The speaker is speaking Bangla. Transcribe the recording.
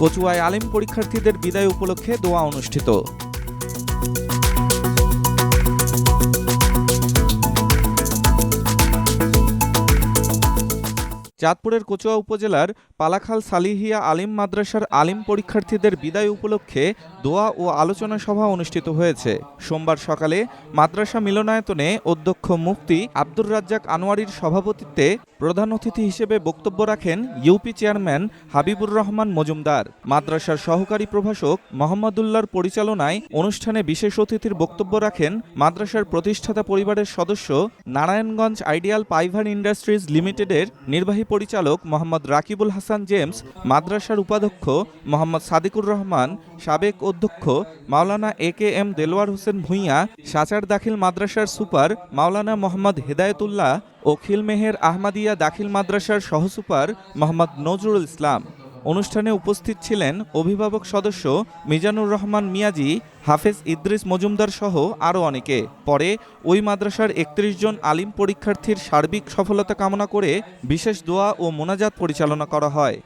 কচুয়ায় আলিম পরীক্ষার্থীদের বিদায় উপলক্ষে দোয়া অনুষ্ঠিত। চাঁদপুরের কচুয়া উপজেলার পালাখাল সালিহিয়া আলিম মাদ্রাসার আলিম পরীক্ষার্থীদের বিদায় উপলক্ষে দোয়া ও আলোচনা সভা অনুষ্ঠিত হয়েছে। সোমবার সকালে মাদ্রাসা মিলনায়তনে অধ্যক্ষ মুফতি আব্দুর রাজ্জাক আনোয়ারির সভাপতিত্বে প্রধান অতিথি হিসেবে বক্তব্য রাখেন ইউপি চেয়ারম্যান হাবিবুর রহমান মজুমদার। মাদ্রাসার সহকারী প্রভাষক মোহাম্মদুল্লাহর পরিচালনায় অনুষ্ঠানে বিশেষ অতিথির বক্তব্য রাখেন মাদ্রাসার প্রতিষ্ঠাতা পরিবারের সদস্য নারায়ণগঞ্জ আইডিয়াল পাইভার ইন্ডাস্ট্রিজ লিমিটেডের নির্বাহী পরিচালক মোহাম্মদ রাকিবুল হাসান জেমস, মাদ্রাসার উপাধ্যক্ষ মোহাম্মদ সাদিকুর রহমান, সাবেক অধ্যক্ষ Maulana A K M Delwar Hossain Bhuiyan, Sachar দাখিল মাদ্রাসার সুপার মাওলানা মোহাম্মদ হেদায়তুল্লাহ ও খিলমেহের আহমাদিয়া দাখিল মাদ্রাসার সহসুপার মোহাম্মদ নজরুল ইসলাম। অনুষ্ঠানে উপস্থিত ছিলেন অভিভাবক সদস্য মিজানুর রহমান মিয়াজি, হাফেজ ইদ্রিস মজুমদার সহ আরও অনেকে। পরে ওই মাদ্রাসার একত্রিশ জন আলিম পরীক্ষার্থীর সার্বিক সফলতা কামনা করে বিশেষ দোয়া ও মোনাজাত পরিচালনা করা হয়।